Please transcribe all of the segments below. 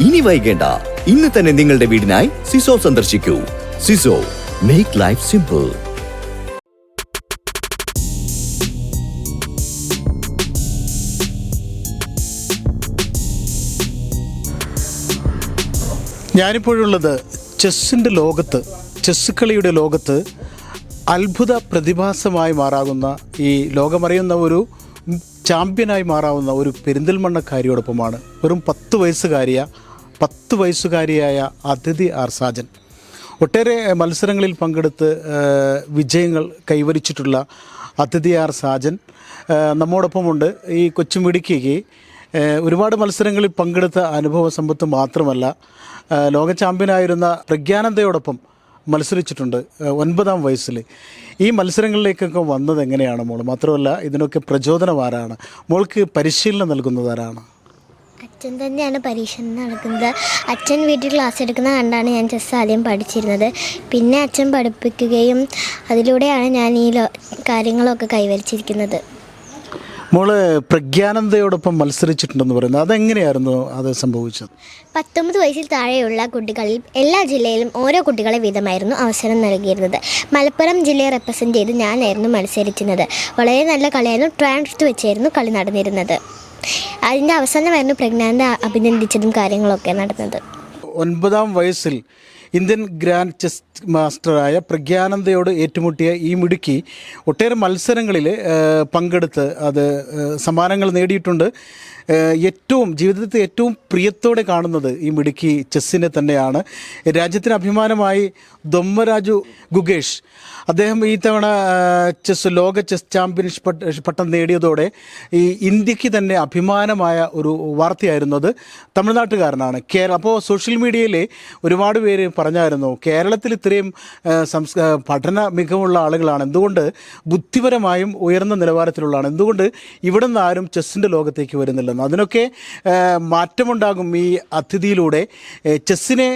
ഇനി വൈകേണ്ട. ഇന്ന് തന്നെ നിങ്ങളുടെ വീടിനായി സിസോ സന്ദർശിക്കൂ. സിസോ മേക്ക് ലൈഫ് സിമ്പിൾ ഞാനിപ്പോഴുള്ളത് ചെസ്സിന്റെ ലോകത്ത് ചെസ് കളിയുടെ ലോകത്ത് അത്ഭുത പ്രതിഭാസമായി മാറാകുന്ന ഈ ലോകമറിയുന്ന ഒരു ചാമ്പ്യനായി മാറാവുന്ന ഒരു പെരിന്തൽമണ്ണക്കാരിയോടൊപ്പമാണ്. വെറും പത്ത് വയസ്സുകാരിയ പത്ത് വയസ്സുകാരിയായ അതിഥി ആർ സാജൻ ഒട്ടേറെ മത്സരങ്ങളിൽ പങ്കെടുത്ത് വിജയങ്ങൾ കൈവരിച്ചിട്ടുള്ള അതിഥി ആർ സാജൻ നമ്മോടൊപ്പമുണ്ട്. ഈ കൊച്ചുമിടുക്കിക്ക് ഒരുപാട് മത്സരങ്ങളിൽ പങ്കെടുത്ത അനുഭവ സമ്പത്ത് മാത്രമല്ല ലോക ചാമ്പ്യനായിരുന്ന പ്രജ്ഞാനന്ദയോടൊപ്പം മത്സരിച്ചിട്ടുണ്ട് ഒൻപതാം വയസ്സിൽ. ഈ മത്സരങ്ങളിലേക്കൊക്കെ വന്നത് എങ്ങനെയാണ് മോൾ മാത്രമല്ല ഇതിനൊക്കെ പ്രചോദനം ആരാണ്? മോൾക്ക് പരിശീലനം നൽകുന്നത് ആരാണ്? അച്ഛൻ തന്നെയാണ് പരീക്ഷണം നടക്കുന്നത്. അച്ഛൻ വീട്ടിൽ ക്ലാസ് എടുക്കുന്ന കണ്ടാണ് ഞാൻ ചെസ് ആദ്യം പഠിച്ചിരുന്നത്. പിന്നെ അച്ഛൻ പഠിപ്പിക്കുകയും അതിലൂടെയാണ് ഞാൻ ഈ കാര്യങ്ങളൊക്കെ കൈവരിച്ചിരിക്കുന്നത്. മോൾ പ്രജ്ഞാനന്ദയോടൊപ്പം മത്സരിച്ചിട്ടുണ്ടെന്ന് പറയുന്നത് അതെങ്ങനെയായിരുന്നു അത് സംഭവിച്ചത്? പത്തൊമ്പത് വയസ്സിൽ താഴെയുള്ള കുട്ടികളിൽ എല്ലാ ജില്ലയിലും ഓരോ കുട്ടികളെ വീതമായിരുന്നു അവസരം നൽകിയിരുന്നത്. മലപ്പുറം ജില്ലയെ റെപ്രസെന്റ് ചെയ്ത് ഞാനായിരുന്നു മത്സരിച്ചിരുന്നത്. വളരെ നല്ല കളിയായിരുന്നു. ട്രാൻസ്ഫർ വെച്ചായിരുന്നു കളി നടന്നിരുന്നത്. അതിന്റെ അവസാനമായിരുന്നു പ്രജ്ഞാനെ അഭിനന്ദിച്ചതും കാര്യങ്ങളൊക്കെ നടന്നത്. ഒൻപതാം വയസ്സിൽ ഇന്ത്യൻ ഗ്രാൻഡ് ചെസ് മാസ്റ്ററായ പ്രഗ്യാനന്ദയോട് ഏറ്റുമുട്ടിയ ഈ മിടുക്കി ഒട്ടേറെ മത്സരങ്ങളിൽ പങ്കെടുത്ത് അത് സമ്മാനങ്ങൾ നേടിയിട്ടുണ്ട്. ഏറ്റവും ജീവിതത്തിൽ ഏറ്റവും പ്രിയത്തോടെ കാണുന്നത് ഈ മിടുക്കി ചെസ്സിനെ തന്നെയാണ്. രാജ്യത്തിന് അഭിമാനമായി ദൊമ്മരാജു ഗുഗേഷ്. അദ്ദേഹം ഈ തവണ ചെസ് ലോക ചെസ് ചാമ്പ്യൻഷിപ്പ് പട്ടം നേടിയതോടെ ഈ ഇന്ത്യയ്ക്ക് തന്നെ അഭിമാനമായ ഒരു വാർത്തയായിരുന്നു അത് തമിഴ്നാട്ടുകാരനാണ്. കേരള അപ്പോൾ സോഷ്യൽ മീഡിയയിൽ ഒരുപാട് പേര് പറഞ്ഞായിരുന്നു കേരളത്തിൽ ഇത്രയും പഠന മികവുള്ള ആളുകളാണ്. എന്തുകൊണ്ട് ബുദ്ധിപരമായും ഉയർന്ന നിലവാരത്തിലുള്ളതാണ്? എന്തുകൊണ്ട് ഇവിടെ നിന്ന് ആരും ചെസ്സിന്റെ ലോകത്തേക്ക് വരുന്നില്ലെന്ന്? അതിനൊക്കെ മാറ്റമുണ്ടാകും ഈ അതിഥിയിലൂടെ. ചെസ്സിനെ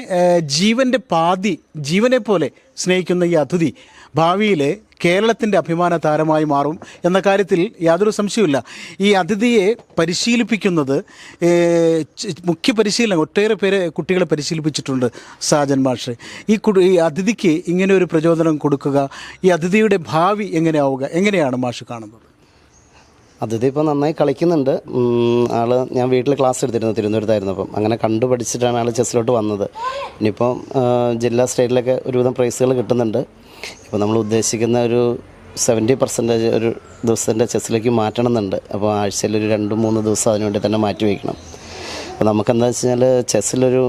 ജീവന്റെ പാതി ജീവനെ പോലെ സ്നേഹിക്കുന്ന ഈ അതിഥി ഭാവിയിലെ കേരളത്തിന്റെ അഭിമാന താരമായി മാറും എന്ന കാര്യത്തിൽ യാതൊരു സംശയവുമില്ല. ഈ അതിഥിയെ പരിശീലിപ്പിക്കുന്നത് മുഖ്യ പരിശീലനം ഒട്ടേറെ പേരെ കുട്ടികളെ പരിശീലിപ്പിച്ചിട്ടുണ്ട് സാജൻ മാഷ്. ഈ ഈ അതിഥിക്ക് ഇങ്ങനെ ഒരു പ്രചോദനം കൊടുക്കുക ഈ അതിഥിയുടെ ഭാവി എങ്ങനെയാവുക എങ്ങനെയാണ് മാഷ് കാണുന്നത്? അതിഥി ഇപ്പോൾ നന്നായി കളിക്കുന്നുണ്ട്. ആൾ ഞാൻ വീട്ടിൽ ക്ലാസ് എടുത്തിരുന്നു തിരുവനന്തപുരത്തായിരുന്നു അപ്പം. അങ്ങനെ കണ്ടു പഠിച്ചിട്ടാണ് ആൾ ചെസ്സിലോട്ട് വന്നത്. ഇനിയിപ്പോൾ ജില്ലാ സ്റ്റേറ്റിലൊക്കെ ഒരുവിധം പ്രൈസുകൾ കിട്ടുന്നുണ്ട്. ഇപ്പോൾ നമ്മൾ ഉദ്ദേശിക്കുന്ന ഒരു സെവന്റി പെർസെന്റേജ് ഒരു ദിവസത്തിന്റെ ചെസ്സിലേക്ക് മാറ്റണം എന്നുണ്ട് അപ്പോൾ ആഴ്ചയിൽ ഒരു രണ്ട് മൂന്ന് ദിവസം അതിനുവേണ്ടി തന്നെ മാറ്റി വയ്ക്കണം. അപ്പോൾ നമുക്കെന്താ വെച്ച് കഴിഞ്ഞാൽ ചെസ്സിലൊരു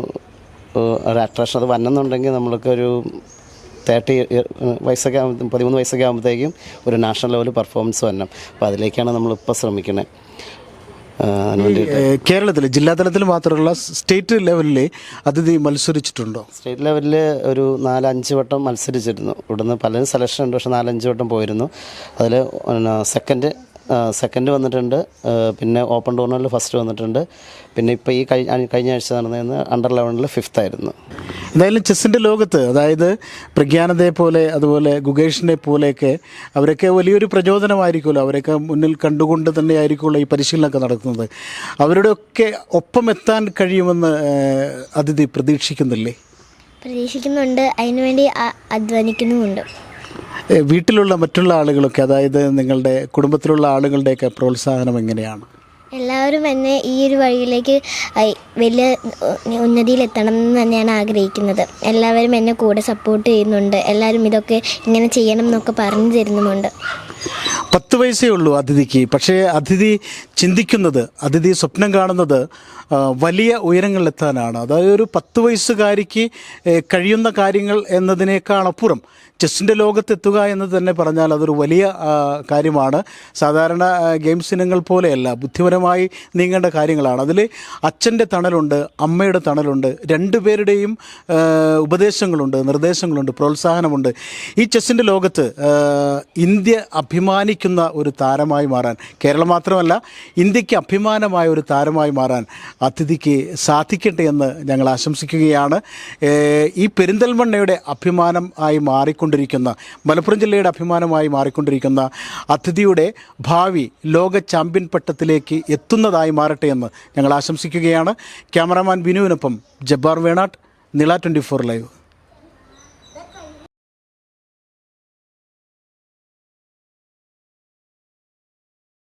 ഒരു അട്രാക്ഷൻ അത് വന്നെന്നുണ്ടെങ്കിൽ നമ്മൾക്കൊരു തേർട്ടി വയസ്സൊക്കെ ആകുമ്പോൾ പതിമൂന്ന് വയസ്സൊക്കെ ആകുമ്പോഴത്തേക്കും ഒരു നാഷണൽ ലെവൽ പെർഫോമൻസ് വരണം. അപ്പോൾ അതിലേക്കാണ് നമ്മളിപ്പോൾ ശ്രമിക്കുന്നത് കേരളത്തിൽ ജില്ലാ തലത്തിൽ മാത്രമല്ല സ്റ്റേറ്റ് ലെവലിൽ അതിഥി മത്സരിച്ചിട്ടുണ്ടോ? സ്റ്റേറ്റ് ലെവലിൽ ഒരു നാലഞ്ച് വട്ടം മത്സരിച്ചിരുന്നു. ഇവിടുന്ന് പലരും സെലക്ഷൻ ഉണ്ട്. പക്ഷെ നാലഞ്ച് വട്ടം പോയിരുന്നു. അതിൽ സെക്കൻഡ് സെക്കൻഡ് വന്നിട്ടുണ്ട്. പിന്നെ ഓപ്പൺ ടൂർണമെന്റിൽ ഫസ്റ്റ് വന്നിട്ടുണ്ട്. പിന്നെ ഇപ്പോൾ ഈ കഴിഞ്ഞ കഴിഞ്ഞ ആഴ്ച നടന്നതെന്ന് അണ്ടർ ലെവനിൽ ഫിഫ്ത്ത് ആയിരുന്നു. എന്തായാലും ചെസ്സിന്റെ ലോകത്ത് അതായത് പ്രജ്ഞാനതയെ പോലെ അതുപോലെ ഗുഗേഷിനെ പോലെയൊക്കെ അവരൊക്കെ വലിയൊരു പ്രചോദനമായിരിക്കുമല്ലോ. അവരൊക്കെ മുന്നിൽ കണ്ടുകൊണ്ട് തന്നെ ആയിരിക്കുമല്ലോ ഈ പരിശീലനമൊക്കെ നടക്കുന്നത്. അവരുടെയൊക്കെ ഒപ്പം എത്താൻ കഴിയുമെന്ന് അതിഥി പ്രതീക്ഷിക്കുന്നില്ലേ? പ്രതീക്ഷിക്കുന്നുണ്ട്. അതിനുവേണ്ടി അധ്വാനിക്കുന്നുമുണ്ട്. വീട്ടിലുള്ള മറ്റുള്ള ആളുകളൊക്കെ അതായത് നിങ്ങളുടെ കുടുംബത്തിലുള്ള ആളുകളുടെയൊക്കെ പ്രോത്സാഹനം എങ്ങനെയാണ്? എല്ലാവരും എന്നെ ഈ ഒരു വഴിയിലേക്ക് വലിയ ഉന്നതിയിലെത്തണം എന്ന് തന്നെയാണ് ആഗ്രഹിക്കുന്നത്. എല്ലാവരും എന്നെ കൂടെ സപ്പോർട്ട് ചെയ്യുന്നുണ്ട്. എല്ലാവരും ഇതൊക്കെ ഇങ്ങനെ ചെയ്യണം എന്നൊക്കെ പറഞ്ഞു തരുന്നുമുണ്ട്. പത്ത് വയസ്സേ ഉള്ളൂ അതിഥിക്ക്. പക്ഷേ അതിഥി ചിന്തിക്കുന്നത് അതിഥി സ്വപ്നം കാണുന്നത് വലിയ ഉയരങ്ങളിലെത്താനാണ്. അതായത് ഒരു പത്ത് വയസ്സുകാരിക്ക് കഴിയുന്ന കാര്യങ്ങൾ എന്നതിനേക്കാളപ്പുറം ചെസ്സിന്റെ ലോകത്തെത്തുക എന്ന് തന്നെ പറഞ്ഞാൽ അതൊരു വലിയ കാര്യമാണ്. സാധാരണ ഗെയിംസ് ഇനങ്ങൾ പോലെയല്ല ബുദ്ധിപരമായി നീങ്ങേണ്ട കാര്യങ്ങളാണ്. അതിൽ അച്ഛന്റെ തണലുണ്ട് അമ്മയുടെ തണലുണ്ട് രണ്ടു പേരുടെയും ഉപദേശങ്ങളുണ്ട് നിർദ്ദേശങ്ങളുണ്ട് പ്രോത്സാഹനമുണ്ട്. ഈ ചെസ്സിന്റെ ലോകത്ത് ഇന്ത്യ അഭി അഭിമാനിക്കുന്ന ഒരു താരമായി മാറാൻ കേരളം മാത്രമല്ല ഇന്ത്യയ്ക്ക് അഭിമാനമായ ഒരു താരമായി മാറാൻ അതിഥിക്ക് സാധിക്കട്ടെ എന്ന് ഞങ്ങൾ ആശംസിക്കുകയാണ്. ഈ പെരിന്തൽമണ്ണയുടെ അഭിമാനം ആയി മാറിക്കൊണ്ടിരിക്കുന്ന മലപ്പുറം ജില്ലയുടെ അഭിമാനമായി മാറിക്കൊണ്ടിരിക്കുന്ന അതിഥിയുടെ ഭാവി ലോക ചാമ്പ്യൻ പട്ടത്തിലേക്ക് എത്തുന്നതായി മാറട്ടെ എന്ന് ഞങ്ങൾ ആശംസിക്കുകയാണ്. ക്യാമറാമാൻ ബിനുവിനൊപ്പം Jabbar Venattu Nila twenty four live.